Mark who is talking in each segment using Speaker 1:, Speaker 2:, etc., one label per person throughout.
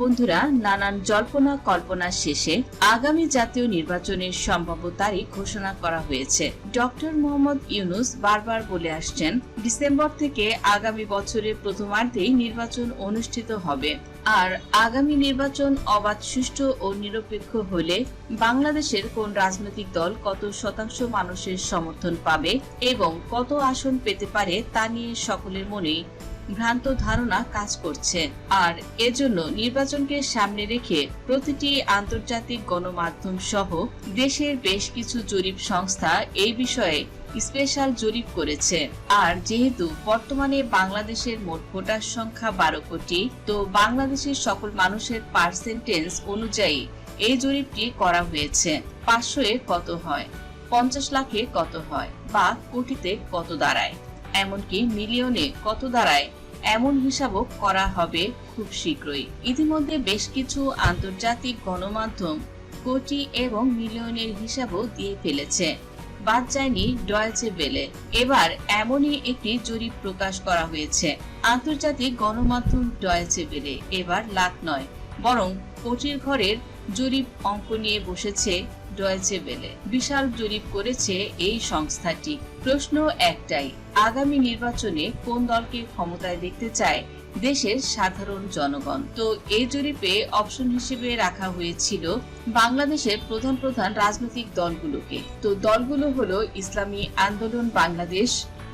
Speaker 1: বন্ধুরা, নানান জল্পনা কল্পনা শেষে আগামী জাতীয় নির্বাচনের সম্ভাব্য তারিখ ঘোষণা করা হয়েছে। ডক্টর মোহাম্মদ ইউনুস বারবার বলে আসছেন, ডিসেম্বর থেকে আগামী বছরের প্রথমার্ধেই নির্বাচন অনুষ্ঠিত হবে। আর আগামী নির্বাচন অবাধ, সুষ্ঠু ও নিরপেক্ষ হলে বাংলাদেশের কোন রাজনৈতিক দল কত শতাংশ মানুষের সমর্থন পাবে এবং কত আসন পেতে পারে তা নিয়ে সকলের মনেই ভ্রান্ত ধারণা কাজ করছে। আর এজন্য নির্বাচনকে সামনে রেখে প্রতিটি আন্তর্জাতিক গণমাধ্যম সহ দেশের বেশ কিছু জরিপ সংস্থা এই বিষয়ে স্পেশাল জরিপ করেছে। আর যেহেতু বর্তমানে বাংলাদেশের মোট ভোটার সংখ্যা বারো কোটি, তো বাংলাদেশের সকল মানুষের পার্সেন্টেজ অনুযায়ী এই জরিপটি করা হয়েছে। পাঁচশো এ কত হয়? পঞ্চাশ লাখে কত হয়? বা কোটিতে কত দাঁড়ায়? এমনকি মিলিয়নে কত দাঁড়ায়? এমন হিসাবও করা হবে খুব শীঘ্রই। ইতিমধ্যে বেশ কিছু আন্তর্জাতিক গণমাধ্যম কোটি এবং মিলিয়নের হিসাবও দিয়ে ফেলেছে। বাদ যায়নি ডয়েচে বেলে এবার এমনই একটি জরিপ প্রকাশ করা হয়েছে। আন্তর্জাতিক গণমাধ্যম ডয়েচে বেলে এবার লাখ নয়, বরং কোটির ঘরের জরিপ অঙ্ক নিয়ে বসেছে ডয়েচে বেলে বিশাল জরিপ করেছে এই সংস্থাটি। প্রশ্ন একটাই, আগামী নির্বাচনে কোন দলকে ক্ষমতায় দেখতে চায় দেশের সাধারণ জনগণ? তো এই জরিপে অপশন হিসেবে রাখা হয়েছিল বাংলাদেশের প্রধান প্রধান রাজনৈতিক দলগুলোকে। তো দলগুলো হলো ইসলামী আন্দোলন বাংলাদেশ,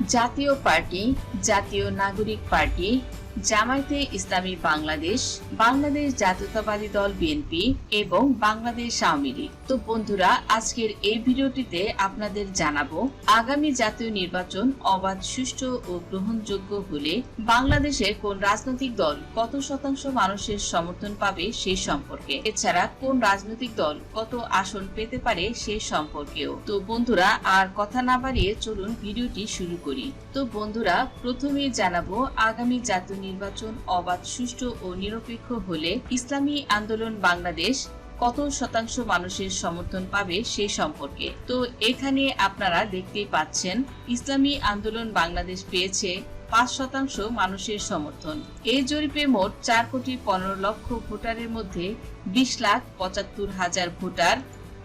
Speaker 1: জাতীয় পার্টি, জাতীয় নাগরিক পার্টি জামায়াতে ইসলামী বাংলাদেশ বাংলাদেশ জাতীয়তাবাদী দল বিএনপি এবং বাংলাদেশ আওয়ামী লীগ। তো বন্ধুরা, আজকের এই ভিডিওটিতে আপনাদের জানাব, আগামী জাতীয় নির্বাচন অবাধ, সুষ্ঠু ও গ্রহণযোগ্য হলে বাংলাদেশে কোন রাজনৈতিক দল কত শতাংশ মানুষের সমর্থন পাবে সেই সম্পর্কে। এছাড়া কোন রাজনৈতিক দল কত আসন পেতে পারে সে সম্পর্কেও। তো বন্ধুরা, আর কথা না বাড়িয়ে চলুন ভিডিওটি শুরু করি। তো বন্ধুরা, প্রথমেই জানাব, আগামী জাতীয় নির্বাচন অবাধ, সুষ্ঠু ও নিরপেক্ষ হলে ইসলামী আন্দোলন বাংলাদেশ কত শতাংশ মানুষের সমর্থন পাবে সে সম্পর্কে। তো এখানে আপনারা দেখতেই পাচ্ছেন, ইসলামী আন্দোলন বাংলাদেশ পেয়েছে পাঁচ শতাংশ মানুষের সমর্থন। এই জরিপে মোট চার কোটি পনেরো লক্ষ ভোটারের মধ্যে বিশ লাখ পঁচাত্তর হাজার ভোটার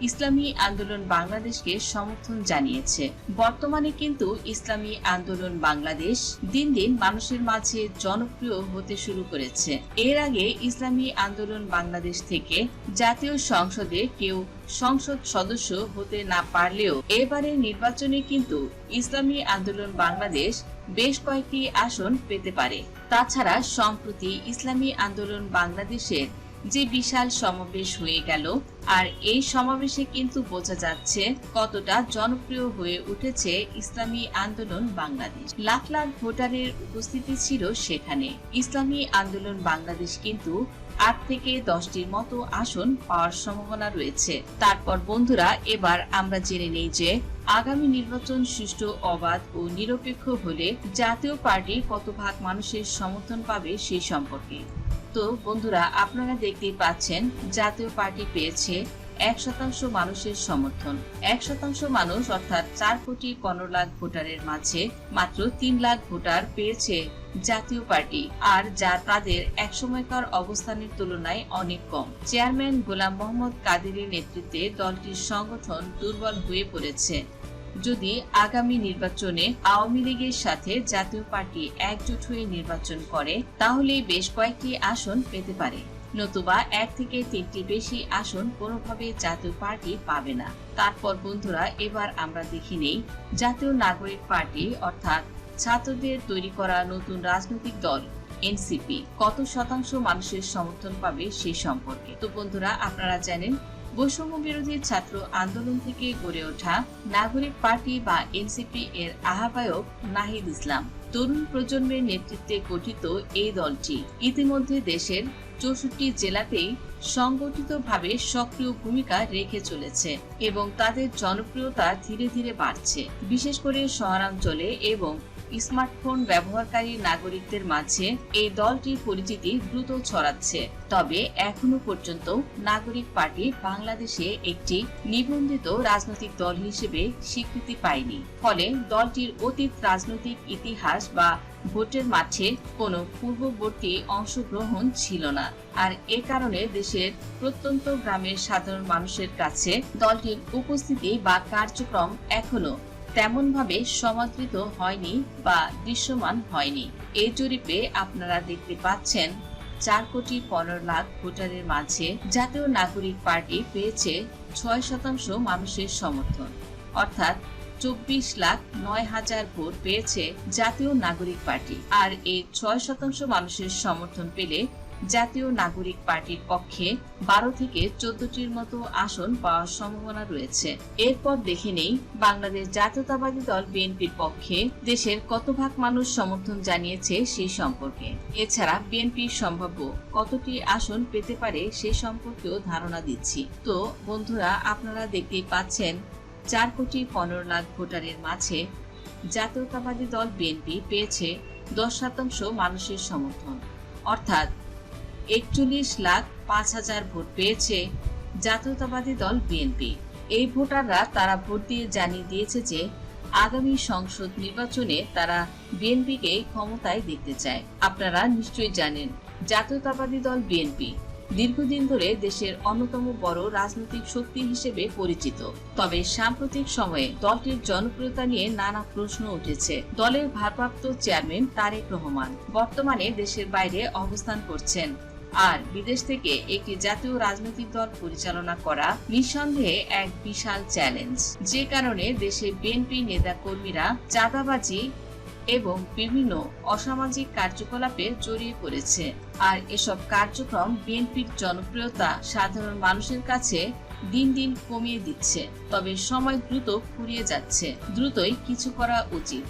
Speaker 1: ইসলামী আন্দোলন বাংলাদেশকে সমর্থন জানিয়েছে। বর্তমানে কিন্তু ইসলামী আন্দোলন বাংলাদেশ দিন দিন মানুষের মাঝে জনপ্রিয় হতে শুরু করেছে। এর আগে ইসলামী আন্দোলন বাংলাদেশ থেকে জাতীয় সংসদে কেউ সংসদ সদস্য হতে না পারলেও এবারের নির্বাচনে কিন্তু ইসলামী আন্দোলন বাংলাদেশ বেশ কয়েকটি আসন পেতে পারে। তাছাড়া সম্প্রতি ইসলামী আন্দোলন বাংলাদেশের যে বিশাল সমাবেশ হয়ে গেল, আর এই সমাবেশে কিন্তু বোঝা যাচ্ছে কতটা জনপ্রিয় হয়ে উঠেছে ইসলামী আন্দোলন বাংলাদেশ। লাখ লাখ ভোটারের উপস্থিতি ছিল সেখানে। ইসলামী আন্দোলন বাংলাদেশ কিন্তু আট থেকে দশটির মতো আসন পাওয়ার সম্ভাবনা রয়েছে। তারপর বন্ধুরা, এবার আমরা জেনে নেই যে আগামী নির্বাচন সুষ্ঠু, অবাধ ও নিরপেক্ষ হলে জাতীয় পার্টি কত ভাগ মানুষের সমর্থন পাবে সেই সম্পর্কে। তো বন্ধুরা, আপনারা দেখতেই পাচ্ছেন, জাতীয় পার্টি পেয়েছে এক শতাংশ মানুষের সমর্থন। এক শতাংশ মানুষ, অর্থাৎ চার কোটি পনেরো লাখ ভোটারের মাঝে মাত্র তিন লাখ ভোটার পেয়েছে জাতীয় পার্টি, আর যা তাদের একসময়কার অবস্থানের তুলনায় অনেক কম। চেয়ারম্যান গোলাম মোহাম্মদ কাদেরের নেতৃত্বে দলটির সংগঠন দুর্বল হয়ে পড়েছে। যদি আগামী নির্বাচনে আওয়ামী লীগের সাথে জাতীয় পার্টি একজোট হয়ে নির্বাচন করে তাহলে বেশ কয়েকটি আসন পেতে পারে। নতুবা এক থেকে তিনটি বেশি আসন কোনোভাবে জাতীয় পার্টি পাবে না। তারপর বন্ধুরা, এবার আমরা দেখি নেই জাতীয় নাগরিক পার্টি, অর্থাৎ ছাত্রদের তৈরি করা নতুন রাজনৈতিক দল, এনসিপি, কত শতাংশ মানুষের সমর্থন পাবে সেই সম্পর্কে। তো বন্ধুরা, আপনারা জানেন বৈষম্য বিরোধী ছাত্র আন্দোলন থেকে গড়ে ওঠা নাগরিক পার্টি বা এনসিপি এর আহ্বায়ক নাহিদ ইসলাম। তরুণ প্রজন্মের নেতৃত্বে গঠিত এই দলটি ইতিমধ্যে দেশের চৌষট্টি জেলাতেই সংগঠিতভাবে সক্রিয় ভূমিকা রেখে চলেছে এবং তাদের জনপ্রিয়তা ধীরে ধীরে বাড়ছে। বিশেষ করে শহরাঞ্চলে এবং স্মার্টফোন ব্যবহারকারী নাগরিকদের মাঝে এই দলটির পরিচিতি দ্রুত ছড়াচ্ছে। তবে এখনও পর্যন্ত নাগরিক পার্টি বাংলাদেশে একটি নিবন্ধিত রাজনৈতিক দল হিসেবে স্বীকৃতি পায়নি। ফলে দলটির অতীত রাজনৈতিক ইতিহাস বা ভোটের মাঠে কোনো পূর্ববর্তী অংশগ্রহণ ছিল না। আর এ কারণে দেশের প্রত্যন্ত গ্রামের সাধারণ মানুষের কাছে দলটির উপস্থিতি বা কার্যক্রম এখনও তেমনভাবে সমাদৃত হয়নি বা দৃশ্যমান হয়নি। এই জরিপে আপনারা দেখতে পাচ্ছেন চার কোটি পনেরো লাখ ভোটারের মাঝে জাতীয় নাগরিক পার্টি পেয়েছে ছয় শতাংশ মানুষের সমর্থন। অর্থাৎ চব্বিশ লাখ নয় হাজার ভোট পেয়েছে জাতীয় নাগরিক পার্টি। আর এই ছয় শতাংশ মানুষের সমর্থন পেলে জাতীয় নাগরিক পার্টির পক্ষে বারো থেকে চোদ্দটির মতো আসন পাওয়ার সম্ভাবনা রয়েছে। এরপর দেখে নেই বাংলাদেশ জাতীয়তাবাদী দল বিএনপির পক্ষে দেশের কত ভাগ মানুষ সমর্থন জানিয়েছে সেই সম্পর্কে। এছাড়া বিএনপির সম্ভাব্য কতটি আসন পেতে পারে সে সম্পর্কেও ধারণা দিচ্ছি। তো বন্ধুরা, আপনারা দেখতেই পাচ্ছেন, চার কোটি পনেরো লাখ ভোটারের মাঝে জাতীয়তাবাদী দল বিএনপি পেয়েছে দশ শতাংশ মানুষের সমর্থন। অর্থাৎ একচল্লিশ লাখ পাঁচ হাজার ভোট পেয়েছে জাতীয়তাবাদী দল বিএনপি। এই ভোটাররা তারা ভোট দিয়ে জানিয়ে দিয়েছে যে, আগামী সংসদ নির্বাচনে তারা বিএনপিকে ক্ষমতায় দেখতে চায়। আপনারা নিশ্চয়ই জানেন, জাতীয়তাবাদী দল বিএনপি দীর্ঘদিন ধরে দেশের অন্যতম বড় রাজনৈতিক শক্তি হিসেবে পরিচিত। তবে সাম্প্রতিক সময়ে দলটির জনপ্রিয়তা নিয়ে নানা প্রশ্ন উঠেছে। দলের ভারপ্রাপ্ত চেয়ারম্যান তারেক রহমান বর্তমানে দেশের বাইরে অবস্থান করছেন। আর বিদেশ থেকে একটি জাতীয় রাজনৈতিক দল পরিচালনা করা নিঃসন্দেহে এক বিশাল চ্যালেঞ্জ। যে কারণে দেশে বিএনপি নেতা কর্মীরা চাঁদাবাজি এবং বিভিন্ন অসামাজিক কার্যকলাপে জড়িয়ে পড়েছে। আর এসব কার্যক্রম বিএনপির জনপ্রিয়তা সাধারণ মানুষের কাছে দিন দিন কমিয়ে দিচ্ছে, তবে সময় দ্রুত ফুরিয়ে যাচ্ছে। দ্রুতই কিছু করা উচিত।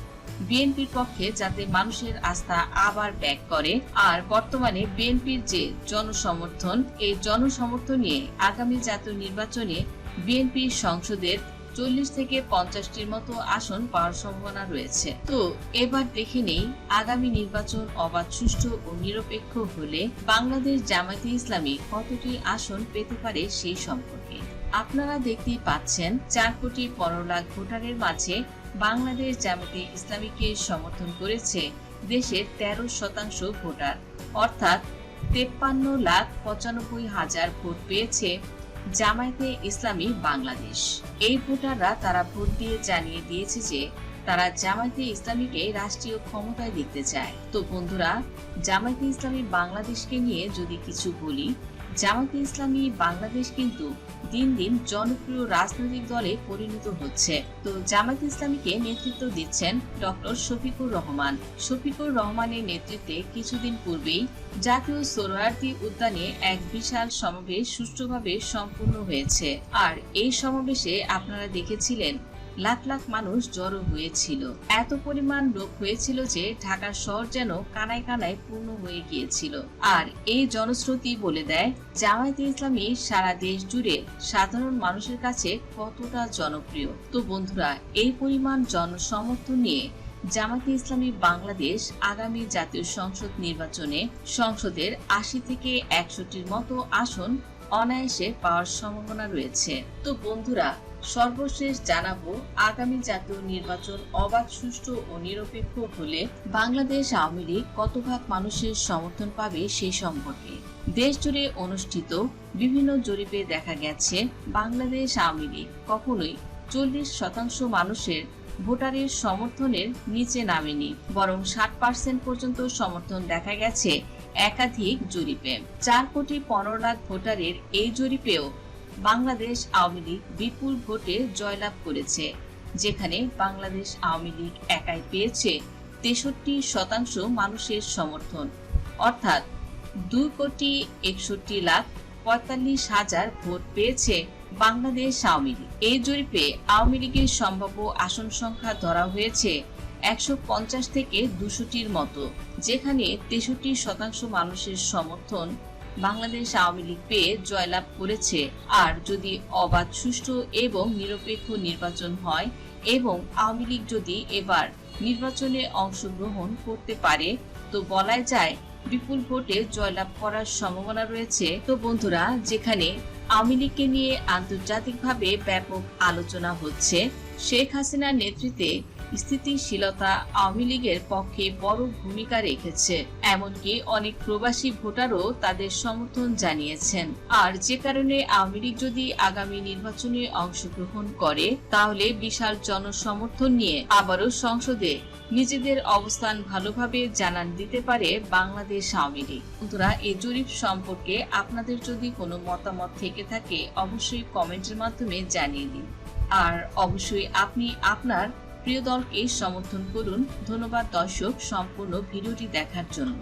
Speaker 1: বিএনপির পক্ষে যাতে মানুষের আস্থা আবার ব্যাক করে, আর বর্তমানে বিএনপির যে জনসমর্থন, এই জনসমর্থন নিয়ে আগামী জাতীয় নির্বাচনে বিএনপি সংসদের চল্লিশ থেকে পঞ্চাশটির মতো আসন পাওয়ার সম্ভাবনা রয়েছে। তো এবার দেখে নেই, আগামী নির্বাচন অবাধ, সুষ্ঠু ও নিরপেক্ষ হলে বাংলাদেশ জামায়াতে ইসলামী কতটি আসন পেতে পারে সেই সম্পর্কে। আপনারা দেখতেই পাচ্ছেন, চার কোটি পনেরো লাখ ভোটারের মাঝে বাংলাদেশ জামাতে ইসলামীকে সমর্থন করেছে দেশের তেরো শতাংশ ভোটার। অর্থাৎ তেপ্পান্ন লাখ পঁচানব্বই হাজার ভোট পেয়েছে জামায়াতে ইসলামী বাংলাদেশ। এই ভোটাররা তারা ভোট দিয়ে জানিয়ে দিয়েছে যে, তারা জামায়াতে ইসলামীকে রাষ্ট্রীয় ক্ষমতায় দিতে চায়। তো বন্ধুরা, জামায়াতে ইসলামী বাংলাদেশকে নিয়ে যদি কিছু বলি জামায়াতে ইসলামী বাংলাদেশ কিন্তু দিন দিন জনপ্রিয় রাজনৈতিক দলে পরিণত হচ্ছে। তো জামায়াত ইসলামীকে নেতৃত্ব দিচ্ছেন ডক্টর শফিকুর রহমান। শফিকুর রহমানের নেতৃত্বে কিছুদিন পূর্বেই জাতীয় সোহরাওয়ার্দী উদ্যানে এক বিশাল সমাবেশ সুষ্ঠুভাবে সম্পূর্ণ হয়েছে। আর এই সমাবেশে আপনারা দেখেছিলেন লাখ লাখ মানুষ জড়ো হয়েছিল। এত পরিমাণ লোক হয়েছিল যে ঢাকা শহর যেন কানায় কানায় পূর্ণ হয়ে গিয়েছিল। আর এই জনশ্রুতি বলে দেয়, জামায়াতে ইসলামী সারা দেশ জুড়ে সাধারণ মানুষের কাছে কতটা জনপ্রিয়। তো বন্ধুরা, এই পরিমাণ জনসমর্থন নিয়ে জামাতে ইসলামী বাংলাদেশ আগামী জাতীয় সংসদ নির্বাচনে সংসদের আশি থেকে একষট্টির মতো আসন অনায়াসে পাওয়ার সম্ভাবনা রয়েছে। তো বন্ধুরা, সর্বশেষ জানাব, আগামী জাতীয় নির্বাচন অবাধ, সুষ্ঠু ও নিরপেক্ষ হলে বাংলাদেশ আওয়ামী লীগ কত ভাগ মানুষের সমর্থন পাবে সেই সম্পর্কে। দেশ জুড়ে অনুষ্ঠিত বিভিন্ন জরিপে দেখা গেছে, বাংলাদেশ আওয়ামী লীগ কখনোই চল্লিশ শতাংশ মানুষের ভোটারের সমর্থনের নিচে নামেনি, বরং ষাট পার্সেন্ট পর্যন্ত সমর্থন দেখা গেছে একাধিক জরিপে। চার কোটি পনেরো লাখ ভোটারের এই জরিপেও বাংলাদেশ আওয়ামী লীগ বিপুল ভোটে জয়লাভ করেছে, যেখানে বাংলাদেশ আওয়ামী লীগ একাই পেয়েছে তেষট্টি শতাংশ মানুষের সমর্থন। অর্থাৎ দুই কোটি একষট্টি লাখ পঁয়তাল্লিশ হাজার ভোট পেয়েছে বাংলাদেশ আওয়ামী লীগ। এই জরিপে আওয়ামী লীগের সম্ভাব্য আসন সংখ্যা ধরা হয়েছে একশো পঞ্চাশ থেকে দুশোটির মতো, যেখানে তেষট্টি শতাংশ মানুষের সমর্থন বাংলাদেশ আওয়ামী লীগ পেয়ে জয়লাভ করেছে। আর যদি অবাধ, সুষ্ঠু এবং নিরপেক্ষ নির্বাচন হয় এবং আওয়ামী লীগ যদি এবার নির্বাচনে অংশগ্রহণ করতে পারে, তো বলাই যায় বিপুল ভোটে জয়লাভ করার সম্ভাবনা রয়েছে। তো বন্ধুরা, যেখানে আওয়ামী লীগকে নিয়ে আন্তর্জাতিকভাবে ব্যাপক আলোচনা হচ্ছে, শেখ হাসিনার নেতৃত্বে স্থিতিশীলতা আওয়ামী লীগের পক্ষে বড় ভূমিকা রেখেছে। এমনকি অনেক প্রবাসী ভোটারও তাদের সমর্থন জানিয়েছেন। আর যে কারণে আওয়ামী লীগ যদি আগামী নির্বাচনে অংশগ্রহণ করে, তাহলে বিশাল জনসমর্থন নিয়ে আবারও সংসদে নিজেদের অবস্থান ভালোভাবে জানান দিতে পারে বাংলাদেশ আওয়ামী লীগ। বন্ধুরা, এই জরিপ সম্পর্কে আপনাদের যদি কোনো মতামত থেকে থাকে, অবশ্যই কমেন্টের মাধ্যমে জানিয়ে দিন। আর অবশ্যই আপনি আপনার প্রিয় দলকে সমর্থন করুন। ধন্যবাদ দর্শক সম্পূর্ণ ভিডিওটি দেখার জন্য।